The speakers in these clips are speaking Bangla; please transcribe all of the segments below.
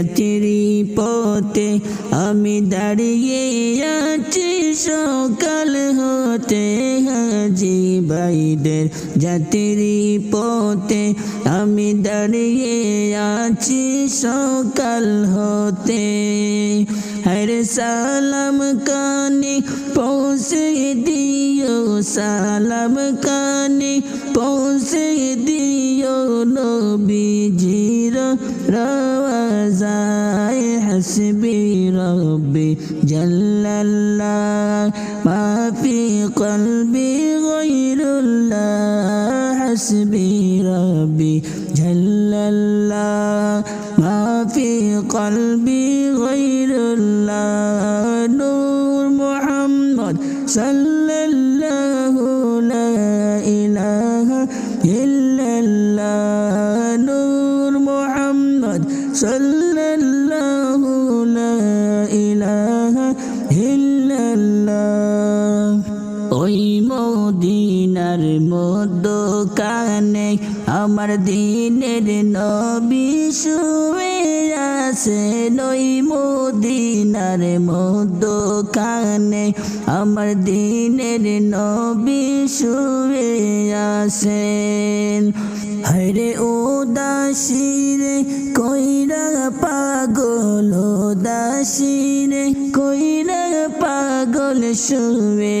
যাত্রী পথে আমি দাঁড়িয়ে আছি, সকাল হতে হাজি বাইদের যাত্রী পথে আমি দাঁড়িয়ে আছি, সকাল হতে। হরে সালাম কানে পৌঁছে দিও। সালাম কানে পৌঁছে দিও নবীজির রওয়াজায়, হাসবি রব্বি জাল্লাল্লাহ। মা ফি কলবি গায়রুল্লাহ, হাসবি রব্বি জাল্লাল্লাহ। মা ফি কলবি গায়রুল্লাহ, নূর محمد صلى الله لا إله إلا الله نور محمد صلى الله মদিনার মধ্য কানে আমার দিনের নবী শুয়ে আছেন ওই মদিনার মধ্য কানে আমার দিনের নবী শুয়ে আছেন। হরে ও দাসিরে কইরা পাগল ও দাসিরে কইরা পাগল শুয়ে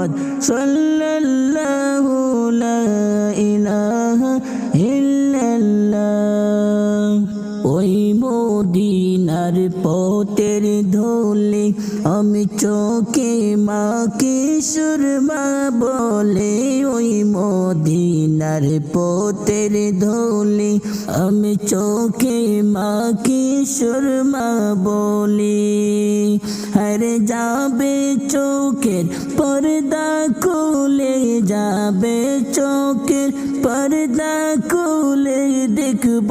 মুহাম্মদ صلى الله ইলাহা ওই মদিনার পথের ধুলি আমি চোখে মাকে সুরমা বলে, ওই মদিনার পথের ধুলি আমি চোখে মাকে সুরমা বলি। হরে যাবে চোখের পর্দা খুলে, যাবে চোখের পর্দা খুলে, দেখব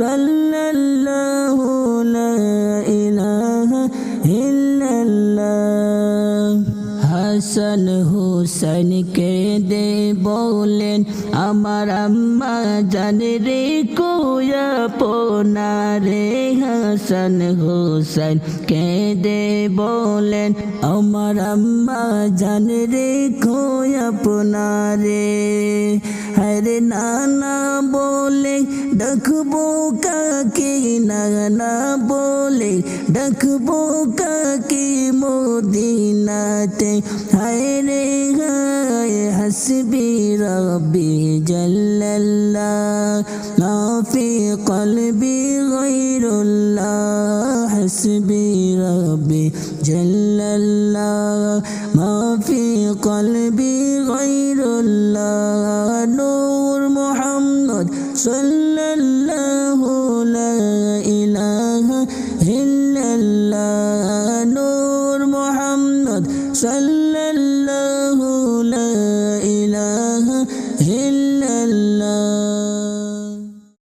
সাল্লাল্লাহু লা ইলাহা ইল্লাল্লাহ। হাসান দে বলেন, আমার আম্মা জানে রে কোয়া পোনারে। হাসান হুসাইন কে দে বলেন, আমার আম্মা জানে রে কোয়া পোনারে। হরে নানা বলে, ডাকবো কাকে? নানা বলে, ডাকবো কাকে মদিনাতে? হায় রে, হায়, হাসবি রব্বি জাল্লাল্লাহ। মা ফি কলবি গায়রুল্লাহ, হাসবি রব্বি জাল্লাল্লাহ। মা ফি কলবি গায়রুল্লাহ صلى الله لا إله إلا الله. نور محمد صلى